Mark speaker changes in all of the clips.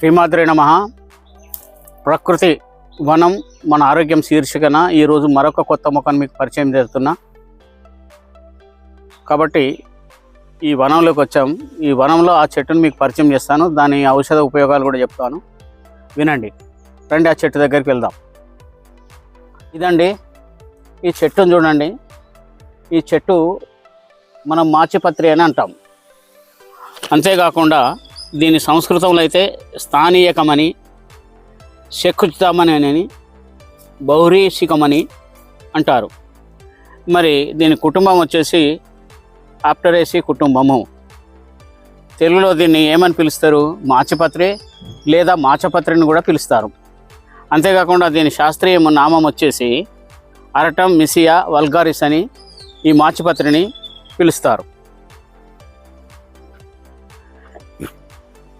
Speaker 1: శ్రీమాద్రి నమ. ప్రకృతి వనం మన ఆరోగ్యం శీర్షికన ఈరోజు మరొక కొత్త ముఖాన్ని మీకు పరిచయం చేస్తున్నా. కాబట్టి ఈ వనంలోకి వచ్చాం. ఈ వనంలో ఆ చెట్టును మీకు పరిచయం చేస్తాను. దాని ఔషధ ఉపయోగాలు కూడా చెప్తాను. వినండి. రండి ఆ చెట్టు దగ్గరికి వెళ్దాం. ఇదండి. ఈ చెట్టును చూడండి. ఈ చెట్టు మనం మాచిపత్రి అని అంటాం. అంతేకాకుండా దీని సంస్కృతంలో అయితే స్థానీయకమని శకుచితమని అని బౌరీషికమని అంటారు. మరి దీని కుటుంబం వచ్చేసి ఆప్టరేసి కుటుంబము. తెలుగులో దీన్ని ఏమని పిలుస్తారు? మాచపత్రి లేదా మాచపత్రిని కూడా పిలుస్తారు. అంతేకాకుండా దీని శాస్త్రీయ నామం వచ్చేసి అరటం మిసియా వల్గారిస్ అని ఈ మాచిపత్రిని పిలుస్తారు.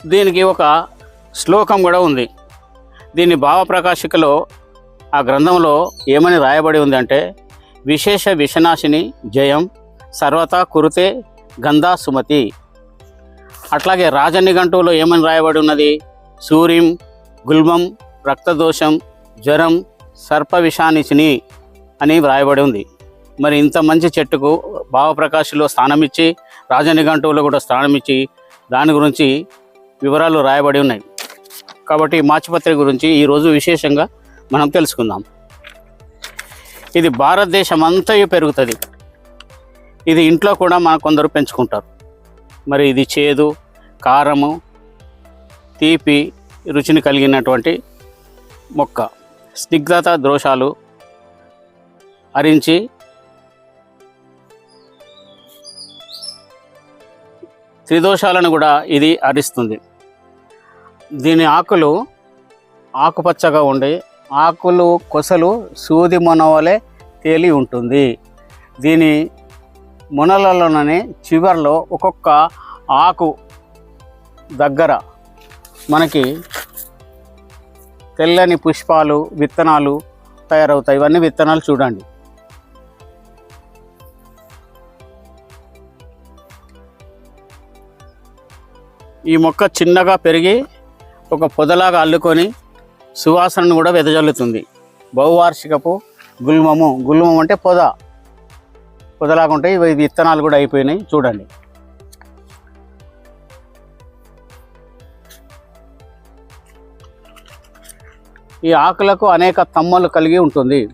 Speaker 1: దీనికి ఒక శ్లోకం కూడా ఉంది. దీని భావప్రకాశికలో ఆ గ్రంథంలో ఏమని రాయబడి ఉందంటే విశేష విషనాశిని జయం సర్వతా కురుతే గంధా సుమతి. అట్లాగే రాజనిఘంటువులో ఏమని రాయబడి ఉన్నది? సూర్యం గుల్మం రక్తదోషం జ్వరం సర్ప విషానిచిని అని వ్రాయబడి ఉంది. మరి ఇంత మంచి చెట్టుకు భావప్రకాశిలో స్థానం ఇచ్చి రాజనిఘంటువులో కూడా స్థానం ఇచ్చి దాని గురించి వివరాలు రాయబడి ఉన్నాయి. కాబట్టి మాచిపత్రి గురించి ఈరోజు విశేషంగా మనం తెలుసుకుందాం. ఇది భారతదేశం అంతయు పెరుగుతుంది. ఇది ఇంట్లో కూడా మన కొందరు పెంచుకుంటారు. మరి ఇది చేదు కారము తీపి రుచిని కలిగినటువంటి మొక్క. స్నిగ్ధత దోషాలు హరించి త్రిదోషాలను కూడా ఇది హరిస్తుంది. దీని ఆకులు ఆకుపచ్చగా ఉండి ఆకులు కొసలు సూది మొనవలే తేలి ఉంటుంది. దీని మొనలలోనే చివర్లో ఒక్కొక్క ఆకు దగ్గర మనకి తెల్లని పుష్పాలు విత్తనాలు తయారవుతాయి. ఇవన్నీ విత్తనాలు చూడండి. ఈ మొక్క చిన్నగా పెరిగి ఒక పొదలాగా అల్లుకొని సువాసనను కూడా వెదజల్లుతుంది. బహువార్షికపు గుల్మము గుల్మం అంటే పొద. పొదలాగా ఉంటాయి. ఇవి విత్తనాలు కూడా అయిపోయినాయి. చూడండి. ఈ ఆకులకు అనేక తమ్మలు కలిగి ఉంటుంది.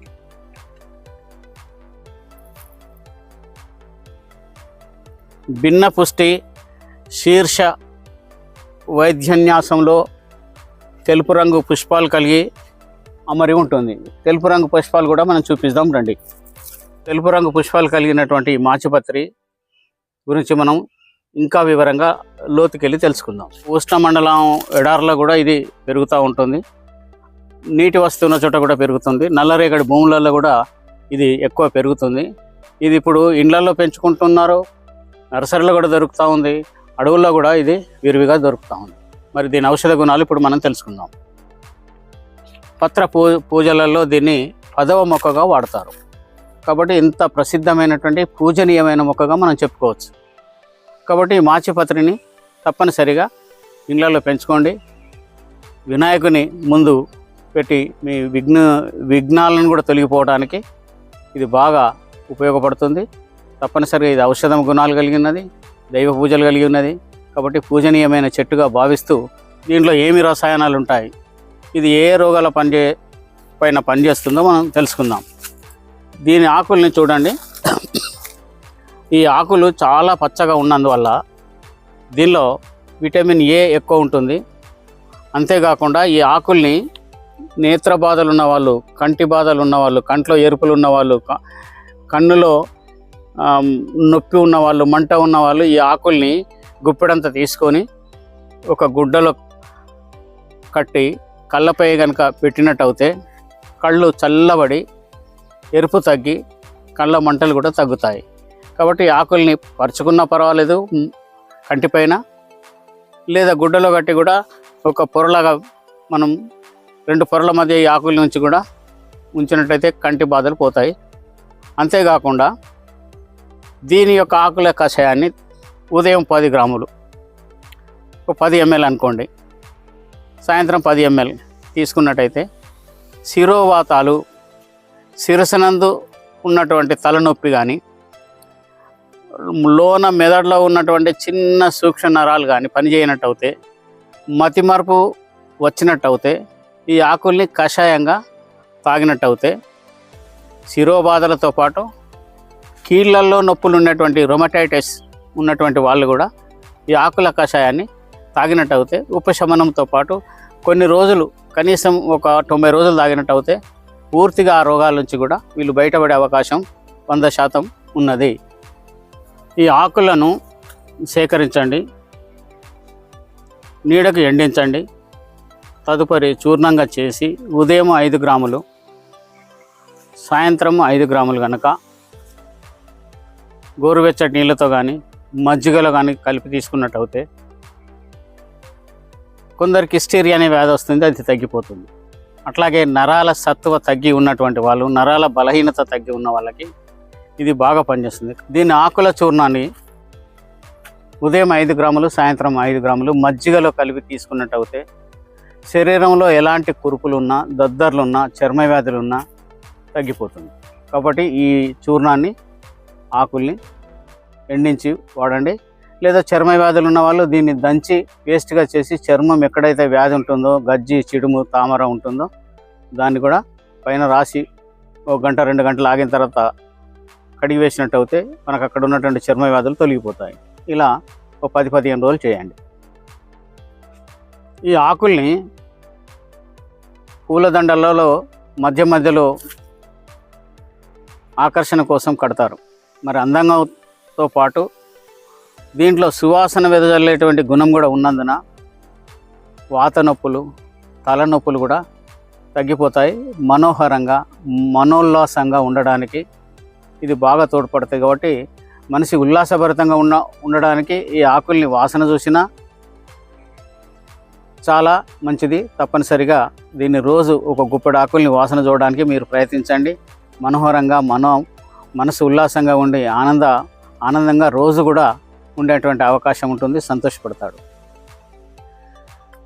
Speaker 1: భిన్న పుష్టి శీర్ష వైద్యన్యాసంలో తెలుపు రంగు పుష్పాలు కలిగి అమరి ఉంటుంది. తెలుపు రంగు పుష్పాలు కూడా మనం చూపిద్దాం రండి. తెలుపు రంగు పుష్పాలు కలిగినటువంటి మాచిపత్రి గురించి మనం ఇంకా వివరంగా లోతుకెళ్ళి తెలుసుకుందాం. ఉష్ణమండలం ఎడార్లో కూడా ఇది పెరుగుతూ ఉంటుంది. నీటి వస్తున్న చోట కూడా పెరుగుతుంది. నల్లరేగడి భూములలో కూడా ఇది ఎక్కువ పెరుగుతుంది. ఇది ఇప్పుడు ఇండ్లలో పెంచుకుంటున్నారు. నర్సరీలో కూడా దొరుకుతూ ఉంది. అడవుల్లో కూడా ఇది విరివిగా దొరుకుతూ ఉంది. మరి దీని ఔషధ గుణాలు ఇప్పుడు మనం తెలుసుకుందాం. పత్ర పూ పూజలలో దీన్ని పదవ మొక్కగా వాడతారు. కాబట్టి ఇంత ప్రసిద్ధమైనటువంటి పూజనీయమైన మొక్కగా మనం చెప్పుకోవచ్చు. కాబట్టి ఈ మాచిపత్రిని తప్పనిసరిగా ఇళ్ళల్లో పెంచుకోండి. వినాయకుని ముందు పెట్టి మీ విఘ్న విఘ్నాలను కూడా తొలగిపోవడానికి ఇది బాగా ఉపయోగపడుతుంది. తప్పనిసరిగా ఇది ఔషధం గుణాలు కలిగినది దైవ పూజలు కలిగి ఉన్నది. కాబట్టి పూజనీయమైన చెట్టుగా భావిస్తూ దీంట్లో ఏమి రసాయనాలు ఉంటాయి ఇది ఏ రోగాల పనిచే పైన పనిచేస్తుందో మనం తెలుసుకుందాం. దీని ఆకుల్ని చూడండి. ఈ ఆకులు చాలా పచ్చగా ఉన్నందువల్ల దీనిలో విటమిన్ ఏ ఎక్కువ ఉంటుంది. అంతేకాకుండా ఈ ఆకుల్ని నేత్ర బాధలు ఉన్నవాళ్ళు కంటి బాధలు ఉన్నవాళ్ళు కంట్లో ఎరుపులు ఉన్నవాళ్ళు కన్నులో నొప్పి ఉన్నవాళ్ళు మంట ఉన్నవాళ్ళు ఈ ఆకుల్ని గుప్పెడంత తీసుకొని ఒక గుడ్డలో కట్టి కళ్ళపై కనుక పెట్టినట్టు అయితే కళ్ళు చల్లబడి ఎరుపు తగ్గి కళ్ళ మంటలు కూడా తగ్గుతాయి. కాబట్టి ఆకుల్ని పరుచుకున్నా పర్వాలేదు కంటిపైన లేదా గుడ్డలో కట్టి కూడా ఒక పొరలాగా మనం రెండు పొరల మధ్య ఈ ఆకుల నుంచి కూడా ఉంచినట్టయితే కంటి బాధలు పోతాయి. అంతేకాకుండా దీని యొక్క ఆకుల కషాయాన్ని ఉదయం పది గ్రాములు. ఒక పది ఎంఎల్ అనుకోండి. సాయంత్రం పది ఎంఎల్ తీసుకున్నట్టయితే శిరోవాతాలు శిరసనందు ఉన్నటువంటి తలనొప్పి కానీ లోన మెదడులో ఉన్నటువంటి చిన్న సూక్ష్మ నరాలు కానీ పనిచేయనట్టు అవుతే మతిమరుపు వచ్చినట్టు అవుతే ఈ ఆకుల్ని కషాయంగా తాగినట్టు అవుతే శిరోబాధలతో పాటు కీళ్ళల్లో నొప్పులు ఉన్నటువంటి రొమటైటిస్ ఉన్నటువంటి వాళ్ళు కూడా ఈ ఆకుల కషాయాన్ని తాగినట్టు అవుతే ఉపశమనంతో పాటు కొన్ని రోజులు కనీసం ఒక తొంభై రోజులు తాగినట్టు అవుతే పూర్తిగా ఆ రోగాల నుంచి కూడా వీళ్ళు బయటపడే అవకాశం వంద శాతం ఉన్నది. ఈ ఆకులను సేకరించండి నీడకు ఎండించండి తదుపరి చూర్ణంగా చేసి ఉదయం ఐదు గ్రాములు సాయంత్రం ఐదు గ్రాములు కనుక గోరువెచ్చటి నీళ్ళతో కానీ మజ్జిగలో కానీ కలిపి తీసుకున్నట్టు అయితే కొందరికి స్టీరియా అనే వ్యాధి వస్తుంది అది తగ్గిపోతుంది. అట్లాగే నరాల సత్తువ తగ్గి ఉన్నటువంటి వాళ్ళు నరాల బలహీనత తగ్గి ఉన్న వాళ్ళకి ఇది బాగా పనిచేస్తుంది. దీని ఆకుల చూర్ణాన్ని ఉదయం ఐదు గ్రాములు సాయంత్రం ఐదు గ్రాములు మజ్జిగలో కలిపి తీసుకున్నట్టయితే శరీరంలో ఎలాంటి కురుపులున్నా దద్దర్లున్నా చర్మ వ్యాధులున్నా తగ్గిపోతుంది. కాబట్టి ఈ చూర్ణాన్ని ఆకుల్ని ఎండించి వాడండి. లేదా చర్మ వ్యాధులు ఉన్న వాళ్ళు దీన్ని దంచి పేస్ట్గా చేసి చర్మం ఎక్కడైతే వ్యాధి ఉంటుందో గజ్జి చిడుము తామర ఉంటుందో దాన్ని కూడా పైన రాసి ఒక గంట రెండు గంటలు ఆగిన తర్వాత కడిగి వేసినట్టు అయితే మనకు అక్కడ ఉన్నటువంటి చర్మ వ్యాధులు తొలగిపోతాయి. ఇలా ఒక పది పదిహేను రోజులు చేయండి. ఈ ఆకుల్ని పూలదండలలో మధ్య మధ్యలో ఆకర్షణ కోసం కడతారు. మరి అందంగా తో పాటు దీంట్లో సువాసన వెదజల్లేటువంటి గుణం కూడా ఉన్నందున వాత నొప్పులు తలనొప్పులు కూడా తగ్గిపోతాయి. మనోహరంగా మనోల్లాసంగా ఉండడానికి ఇది బాగా తోడ్పడుతుంది కాబట్టి మనిషి ఉల్లాసభరితంగా ఉన్న ఉండడానికి ఈ ఆకుల్ని వాసన చూసినా చాలా మంచిది. తప్పనిసరిగా దీన్ని రోజు ఒక గుప్పెడు ఆకుల్ని వాసన చూడడానికి మీరు ప్రయత్నించండి. మనోహరంగా మనో మనసు ఉల్లాసంగా ఉండి ఆనంద ఆనందంగా రోజు కూడా ఉండేటువంటి అవకాశం ఉంటుంది సంతోషపడతాడు.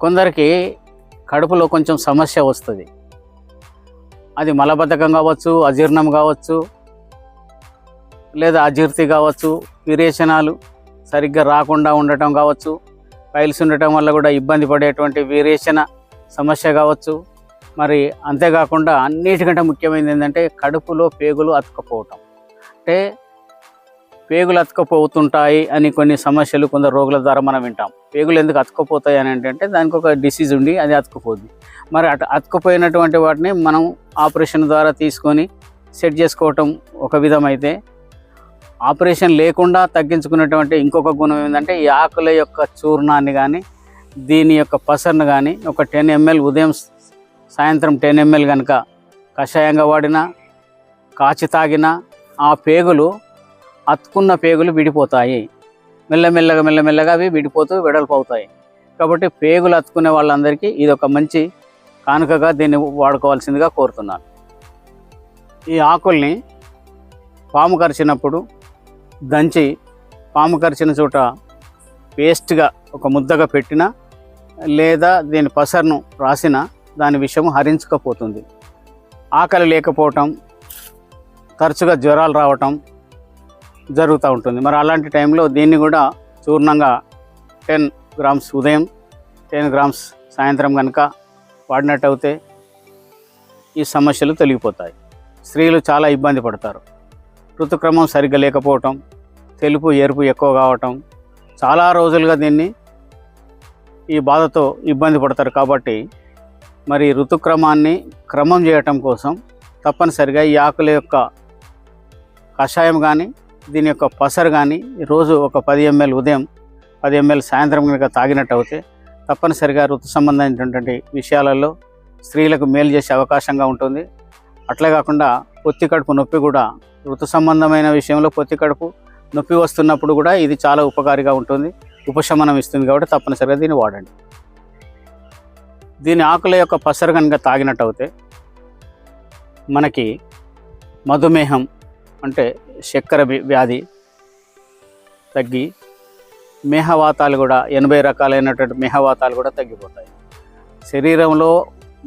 Speaker 1: కొందరికి కడుపులో కొంచెం సమస్య వస్తుంది. అది మలబద్ధకం కావచ్చు అజీర్ణం కావచ్చు లేదా అజీర్తి కావచ్చు విరేచనాలు సరిగ్గా రాకుండా ఉండటం కావచ్చు పైల్స్ ఉండటం వల్ల కూడా ఇబ్బంది పడేటువంటి విరేచన సమస్య కావచ్చు. మరి అంతేకాకుండా అన్నిటికంటే ముఖ్యమైనది ఏంటంటే కడుపులో పేగులు అతుకపోవటం అంటే పేగులు అతుకపోతుంటాయి అని కొన్ని సమస్యలు కొందరు రోగుల ద్వారా మనం వింటాం. పేగులు ఎందుకు అతకపోతాయి అని ఏంటంటే దానికి ఒక డిసీజ్ ఉండి అది అతుకుపోద్ది మరి అటు అతుకుపోయినటువంటి వాటిని మనం ఆపరేషన్ ద్వారా తీసుకొని సెట్ చేసుకోవటం ఒక విధమైతే ఆపరేషన్ లేకుండా తగ్గించుకున్నటువంటి ఇంకొక గుణం ఏంటంటే ఈ ఆకుల యొక్క చూర్ణాన్ని కానీ దీని యొక్క పసర్ను కానీ ఒక టెన్ ఎంఎల్ ఉదయం సాయంత్రం టెన్ ఎంఎల్ కనుక కషాయంగా వాడినా కాచి తాగినా ఆ పేగులు అతుకున్న పేగులు విడిపోతాయి. మెల్లమెల్లగా మెల్లమెల్లగా అవి విడిపోతూ వెడల్పు అవుతాయి కాబట్టి పేగులు అతుకునే వాళ్ళందరికీ ఇది ఒక మంచి కానుకగా దీన్ని వాడుకోవాల్సిందిగా కోరుతున్నాను. ఈ ఆకుల్ని పాము కరిచినప్పుడు దంచి పాము కరిచిన చోట పేస్ట్గా ఒక ముద్దగా పెట్టిన లేదా దీని పసరును రాసిన దాని విషయం హరించకపోతుంది. ఆకలి లేకపోవటం తరచుగా జ్వరాలు రావటం జరుగుతూ ఉంటుంది. మరి అలాంటి టైంలో దీన్ని కూడా చూర్ణంగా టెన్ గ్రామ్స్ ఉదయం టెన్ గ్రామ్స్ సాయంత్రం కనుక వాడినట్టు అయితే ఈ సమస్యలు తొలగిపోతాయి. స్త్రీలు చాలా ఇబ్బంది పడతారు. ఋతుక్రమం సరిగ్గా లేకపోవటం తెలుపు ఎరుపు ఎక్కువ కావటం చాలా రోజులుగా దీన్ని ఈ బాధతో ఇబ్బంది పడతారు కాబట్టి మరి ఋతుక్రమాన్ని క్రమం చేయటం కోసం తప్పనిసరిగా ఈ ఆకుల యొక్క కషాయం కానీ దీని యొక్క పసరు కానీ రోజు ఒక పది ఎంఎల్ ఉదయం పది ఎంఎల్ సాయంత్రం కనుక తాగినట్టు అయితే తప్పనిసరిగా ఋతు సంబంధమైనటువంటి విషయాలలో స్త్రీలకు మేలు చేసే అవకాశంగా ఉంటుంది. అట్లే కాకుండా పొత్తి కడుపు నొప్పి కూడా ఋతు సంబంధమైన విషయంలో పొత్తి కడుపు నొప్పి వస్తున్నప్పుడు కూడా ఇది చాలా ఉపకారిగా ఉంటుంది. ఉపశమనం ఇస్తుంది కాబట్టి తప్పనిసరిగా దీన్ని వాడండి. దీని ఆకుల యొక్క పసరు కనుక తాగినట్టు అయితే మనకి మధుమేహం అంటే చక్కెర వ్యాధి తగ్గి మేహవాతాలు కూడా ఎనభై రకాలైనటువంటి మేహవాతాలు కూడా తగ్గిపోతాయి. శరీరంలో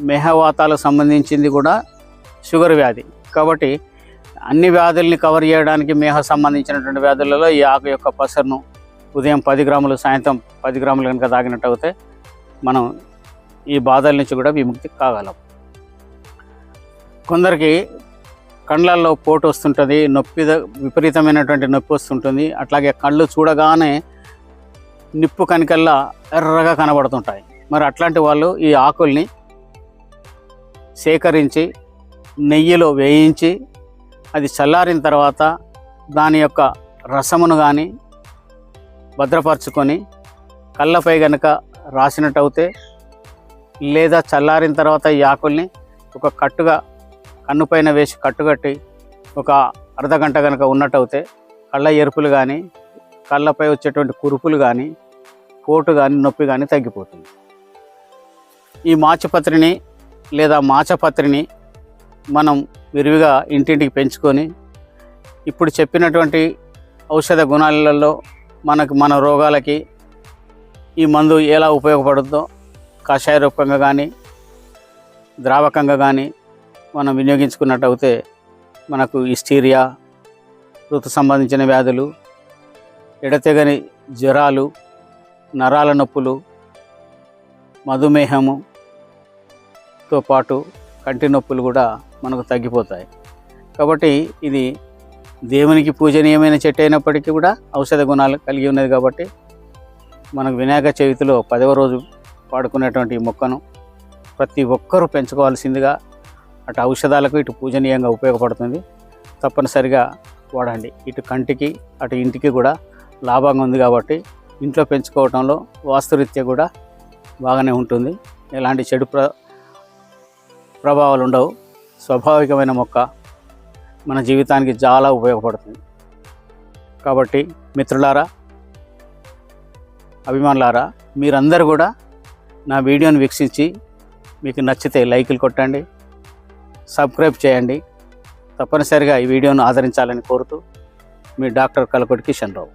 Speaker 1: మేహవాతాలకు సంబంధించింది కూడా షుగర్ వ్యాధి. కాబట్టి అన్ని వ్యాధుల్ని కవర్ చేయడానికి మేహ సంబంధించినటువంటి వ్యాధులలో ఈ ఆకు యొక్క పసరును ఉదయం పది గ్రాములు సాయంత్రం పది గ్రాములు కనుక తాగినట్టు అయితే మనం ఈ బాధల నుంచి కూడా విముక్తి కాగలం. కొందరికి కళ్ళల్లో పోటు వస్తుంటుంది నొప్పి విపరీతమైనటువంటి నొప్పి వస్తుంటుంది. అట్లాగే కళ్ళు చూడగానే నిప్పు కనికల్లా ఎర్రగా కనబడుతుంటాయి. మరి అట్లాంటి వాళ్ళు ఈ ఆకుల్ని సేకరించి నెయ్యిలో వేయించి అది చల్లారిన తర్వాత దాని యొక్క రసమును కానీ భద్రపరచుకొని కళ్ళపై గనక రాసినట్టు అయితే లేదా చల్లారిన తర్వాత ఈ ఆకుల్ని ఒక కట్టుగా కన్నుపైన వేసి కట్టుకట్టి ఒక అర్ధగంట కనుక ఉన్నట్టయితే కళ్ళ ఎరుపులు కానీ కళ్ళపై వచ్చేటువంటి కురుపులు కానీ పోటు కానీ నొప్పి కానీ తగ్గిపోతుంది. ఈ మాచపత్రిని లేదా మాచపత్రిని మనం విరివిగా ఇంటింటికి పెంచుకొని ఇప్పుడు చెప్పినటువంటి ఔషధ గుణాలలో మనకు మన రోగాలకి ఈ మందు ఎలా ఉపయోగపడుతుందో కషాయ రూపంగా కానీ ద్రావకంగా కానీ మనం వినియోగించుకున్నట్టయితే మనకు ఇస్టీరియా ఋతు సంబంధించిన వ్యాధులు ఎడతెగని జ్వరాలు నరాల నొప్పులు మధుమేహముతో పాటు కంటి నొప్పులు కూడా మనకు తగ్గిపోతాయి. కాబట్టి ఇది దేవునికి పూజనీయమైన చెట్టు అయినప్పటికీ కూడా ఔషధ గుణాలు కలిగి ఉన్నది కాబట్టి మనకు వినాయక చవితిలో పదవ రోజు వాడుకునేటువంటి ఈ మొక్కను ప్రతి ఒక్కరూ పెంచుకోవాల్సిందిగా అటు ఔషధాలకు ఇటు పూజనీయంగా ఉపయోగపడుతుంది. తప్పనిసరిగా వాడండి. ఇటు కంటికి అటు ఇంటికి కూడా లాభంగా ఉంది కాబట్టి ఇంట్లో పెంచుకోవడంలో వాస్తురీత్యా కూడా బాగానే ఉంటుంది. ఎలాంటి చెడు ప్ర ప్రభావాలు ఉండవు స్వాభావికమైన మొక్క మన జీవితానికి చాలా ఉపయోగపడుతుంది. కాబట్టి మిత్రులారా అభిమానులారా మీరందరూ కూడా నా వీడియోని వీక్షించి మీకు నచ్చితే లైకులు కొట్టండి. సబ్స్క్రైబ్ చేయండి. తప్పనిసరిగా ఈ వీడియోను ఆదరించాలని కోరుతూ మీ డాక్టర్ కలకొడి కిషన్ రావు